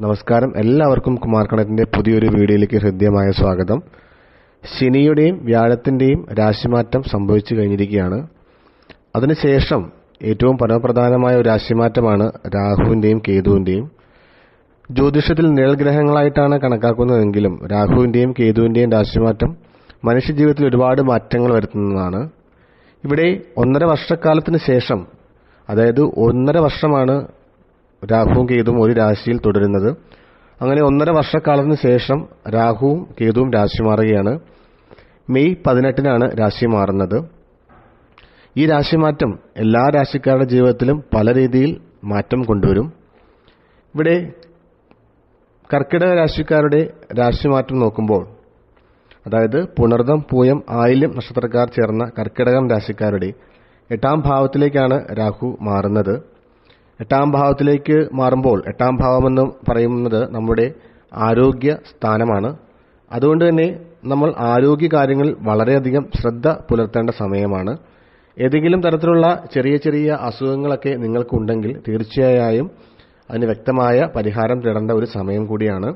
നമസ്കാരം. എല്ലാവർക്കും കുമാർ കണക്കിന്റെ പുതിയൊരു വീഡിയോയിലേക്ക് ഹൃദ്യമായ സ്വാഗതം. ശനിയുടെയും വ്യാഴത്തിന്റെയും രാശിമാറ്റം സംഭവിച്ചു കഴിഞ്ഞിരിക്കുകയാണ്. അതിനുശേഷം ഏറ്റവും പരമപ്രധാനമായ ഒരു രാശിമാറ്റമാണ് രാഹുവിന്റെയും കേതുവിന്റെയും. ജ്യോതിഷത്തിൽ നിഴൽഗ്രഹങ്ങളായിട്ടാണ് കണക്കാക്കുന്നതെങ്കിലും രാഹുവിന്റെയും കേതുവിന്റെയും രാശിമാറ്റം മനുഷ്യജീവിതത്തിൽ ഒരുപാട് മാറ്റങ്ങൾ വരുത്തുന്നതാണ്. ഇവിടെ ഒന്നര വർഷക്കാലത്തിന് ശേഷം അതായത് ഒന്നര വർഷമാണ് രാഹുവും കേതുവും ഒരു രാശിയിൽ തുടരുന്നത്. അങ്ങനെ ഒന്നര വർഷക്കാലത്തിന് ശേഷം രാഹുവും കേതുവും രാശി മാറുകയാണ്. മെയ് പതിനെട്ടിനാണ് രാശി മാറുന്നത്. ഈ രാശി മാറ്റം എല്ലാ രാശിക്കാരുടെ ജീവിതത്തിലും പല രീതിയിൽ മാറ്റം കൊണ്ടുവരും. ഇവിടെ കർക്കിടക രാശിക്കാരുടെ രാശിമാറ്റം നോക്കുമ്പോൾ അതായത് പുണർദം പൂയം ആയില്യം നക്ഷത്രക്കാർ ചേർന്ന കർക്കിടകം രാശിക്കാരുടെ എട്ടാം ഭാവത്തിലേക്കാണ് രാഹു മാറുന്നത്. എട്ടാം ഭാവത്തിലേക്ക് മാറുമ്പോൾ എട്ടാം ഭാവമെന്ന് പറയുന്നത് നമ്മുടെ ആരോഗ്യ സ്ഥാനമാണ്. അതുകൊണ്ട് തന്നെ നമ്മൾ ആരോഗ്യ കാര്യങ്ങളിൽ വളരെയധികം ശ്രദ്ധ പുലർത്തേണ്ട സമയമാണ്. ഏതെങ്കിലും തരത്തിലുള്ള ചെറിയ ചെറിയ അസുഖങ്ങളൊക്കെ നിങ്ങൾക്കുണ്ടെങ്കിൽ തീർച്ചയായും അതിന് വ്യക്തമായ പരിഹാരം തേടേണ്ട ഒരു സമയം കൂടിയാണ്.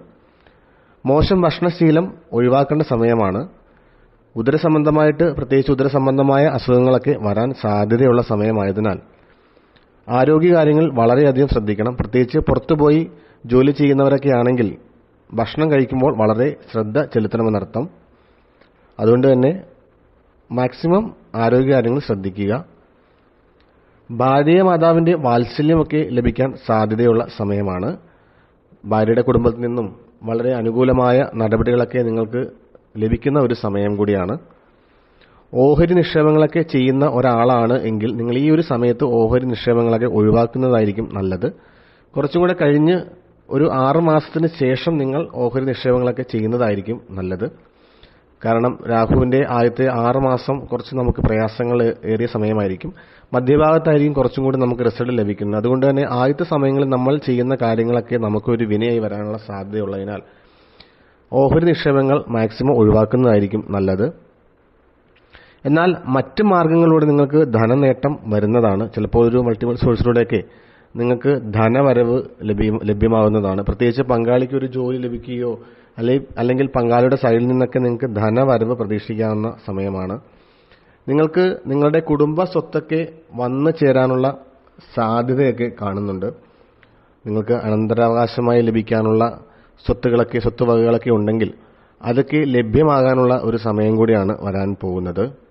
മോശം ഭക്ഷണശീലം ഒഴിവാക്കേണ്ട സമയമാണ്. ഉദരസംബന്ധമായിട്ട് പ്രത്യേകിച്ച് ഉദരസംബന്ധമായ അസുഖങ്ങളൊക്കെ വരാൻ സാധ്യതയുള്ള സമയമായതിനാൽ ആരോഗ്യകാര്യങ്ങൾ വളരെയധികം ശ്രദ്ധിക്കണം. പ്രത്യേകിച്ച് പുറത്തുപോയി ജോലി ചെയ്യുന്നവരൊക്കെ ആണെങ്കിൽ ഭക്ഷണം കഴിക്കുമ്പോൾ വളരെ ശ്രദ്ധ ചെലുത്തണമെന്നർത്ഥം. അതുകൊണ്ട് തന്നെ മാക്സിമം ആരോഗ്യകാര്യങ്ങൾ ശ്രദ്ധിക്കുക. ഭാര്യ മാതാവിന്റെ വാത്സല്യമൊക്കെ ലഭിക്കാൻ സാധ്യതയുള്ള സമയമാണ്. ഭാര്യയുടെ കുടുംബത്തിൽ നിന്നും വളരെ അനുകൂലമായ നടപടികളൊക്കെ നിങ്ങൾക്ക് ലഭിക്കുന്ന ഒരു സമയം കൂടിയാണ്. ഓഹരി നിക്ഷേപങ്ങളൊക്കെ ചെയ്യുന്ന ഒരാളാണ് എങ്കിൽ നിങ്ങൾ ഈ ഒരു സമയത്ത് ഓഹരി നിക്ഷേപങ്ങളൊക്കെ ഒഴിവാക്കുന്നതായിരിക്കും നല്ലത്. കുറച്ചുകൂടെ കഴിഞ്ഞ് ഒരു ആറ് മാസത്തിന് ശേഷം നിങ്ങൾ ഓഹരി നിക്ഷേപങ്ങളൊക്കെ ചെയ്യുന്നതായിരിക്കും നല്ലത്. കാരണം രാഹുവിന്റെ ആദ്യത്തെ ആറ് മാസം കുറച്ച് നമുക്ക് പ്രയാസങ്ങൾ ഏറിയ സമയമായിരിക്കും. മധ്യഭാഗത്തായിരിക്കും കുറച്ചും കൂടി നമുക്ക് റിസൾട്ട് ലഭിക്കുന്നത്. അതുകൊണ്ട് തന്നെ ആദ്യത്തെ സമയങ്ങളിൽ നമ്മൾ ചെയ്യുന്ന കാര്യങ്ങളൊക്കെ നമുക്കൊരു വിനയായി വരാനുള്ള സാധ്യതയുള്ളതിനാൽ ഓഹരി നിക്ഷേപങ്ങൾ മാക്സിമം ഒഴിവാക്കുന്നതായിരിക്കും നല്ലത്. എന്നാൽ മറ്റ് മാർഗങ്ങളിലൂടെ നിങ്ങൾക്ക് ധനനേട്ടം വരുന്നതാണ്. ചിലപ്പോൾ ഒരു മൾട്ടിപ്പിൾ സോഴ്സിലൂടെയൊക്കെ നിങ്ങൾക്ക് ധനവരവ് ലഭ്യം ലഭ്യമാവുന്നതാണ്. പ്രത്യേകിച്ച് പങ്കാളിക്ക് ഒരു ജോലി ലഭിക്കുകയോ അല്ലെങ്കിൽ അല്ലെങ്കിൽ പങ്കാളിയുടെ സൈഡിൽ നിന്നൊക്കെ നിങ്ങൾക്ക് ധനവരവ് പ്രതീക്ഷിക്കാവുന്ന സമയമാണ്. നിങ്ങൾക്ക് നിങ്ങളുടെ കുടുംബ സ്വത്തൊക്കെ വന്നു ചേരാനുള്ള സാധ്യതയൊക്കെ കാണുന്നുണ്ട്. നിങ്ങൾക്ക് അനന്തരാവകാശമായി ലഭിക്കാനുള്ള സ്വത്തുകളൊക്കെ സ്വത്തുവകകളൊക്കെ ഉണ്ടെങ്കിൽ അതൊക്കെ ലഭ്യമാകാനുള്ള ഒരു സമയം കൂടിയാണ് വരാൻ പോകുന്നത്.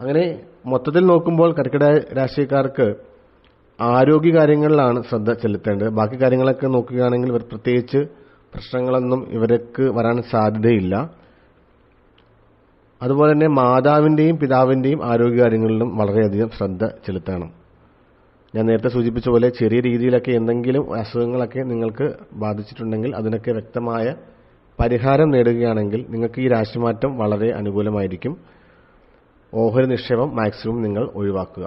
അങ്ങനെ മൊത്തത്തിൽ നോക്കുമ്പോൾ കർക്കിടക രാശിക്കാർക്ക് ആരോഗ്യ കാര്യങ്ങളിലാണ് ശ്രദ്ധ ചെലുത്തേണ്ടത്. ബാക്കി കാര്യങ്ങളൊക്കെ നോക്കുകയാണെങ്കിൽ പ്രത്യേകിച്ച് പ്രശ്നങ്ങളൊന്നും ഇവർക്ക് വരാൻ സാധ്യതയില്ല. അതുപോലെ തന്നെ മാതാവിന്റെയും പിതാവിന്റെയും ആരോഗ്യകാര്യങ്ങളിലും വളരെയധികം ശ്രദ്ധ ചെലുത്തണം. ഞാൻ നേരത്തെ സൂചിപ്പിച്ച പോലെ ചെറിയ രീതിയിലൊക്കെ എന്തെങ്കിലും അസുഖങ്ങളൊക്കെ നിങ്ങൾക്ക് ബാധിച്ചിട്ടുണ്ടെങ്കിൽ അതിനൊക്കെ വ്യക്തമായ പരിഹാരം നേടുകയാണെങ്കിൽ നിങ്ങൾക്ക് ഈ രാശിമാറ്റം വളരെ അനുകൂലമായിരിക്കും. ഓഹരി നിക്ഷേപം മാക്സിമം നിങ്ങൾ ഒഴിവാക്കുക.